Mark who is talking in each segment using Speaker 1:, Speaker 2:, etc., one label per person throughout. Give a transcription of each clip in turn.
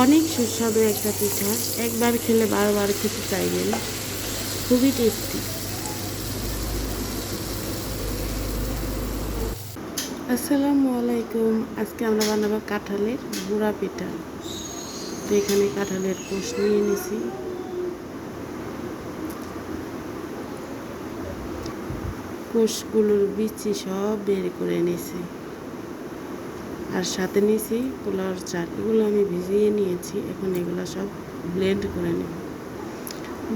Speaker 1: অনেক সুস্বাদু একটা পিঠা। একবার খেলে বারবার খেতে চাইবেন। খুবই টেস্টি আসসালামু আলাইকুম। আজকে আমরা বানাবো কাঁঠালের গুঁড়া পিঠা। তো এখানে কাঁঠালের কোষ নিয়ে নিছি। কোষগুলোর বিচি সব বের করে নিয়েছি আর সাথে নিয়েছি পোলাওর চাল এগুলো আমি ভিজিয়ে নিয়েছি। এখন এগুলো সব ব্লেন্ড করে নেব।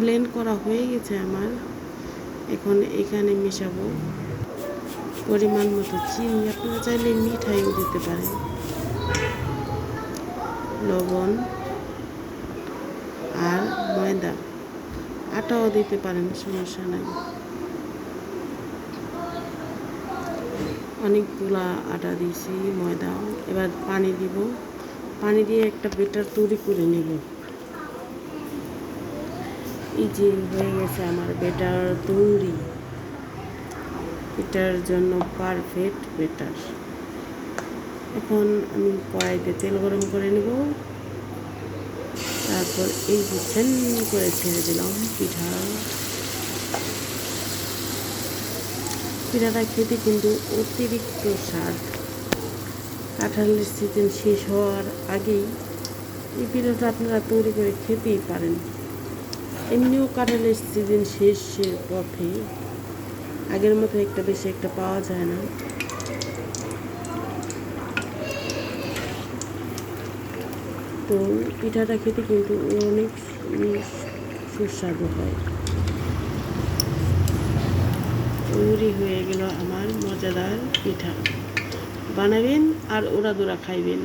Speaker 1: ব্লেন্ড করা হয়ে গেছে আমার। এখন এখানে মেশাবো পরিমাণ মতো চিনি। আপনারা চাইলে মিঠাইও দিতে পারেন। লবণ আর ময়দা। আটাও দিতে পারেন, সমস্যা নাই। অনেকগুলা আটা দিয়েছি, ময়দা। এবার পানি দিব। পানি দিয়ে একটা বেটার তৈরি করে নেব। এই যে হয়ে গেছে আমার বেটার তৈরি এটার জন্য পারফেক্ট বেটার। এখন আমি কড়াইতে তেল গরম করে নেব। তারপর এই যে করে ছেড়ে দিলাম পিঠা। পিঠাটা খেতে কিন্তু অতিরিক্ত স্বাদ। কাঁঠালের সিজন শেষ হওয়ার আগেই এই পিঠাটা আপনারা তৈরি করে খেতেই পারেন। এমনিও কাঁঠালের সিজন শেষের পথে আগের মতো একটা বেশি একটা পাওয়া যায় না। তো পিঠাটা খেতে কিন্তু অনেক সুস্বাদু হয়। তৈরি হয়ে গেল আমার মজাদার পিঠা। বানাবেন আর ওরা দোরা খাইবেন।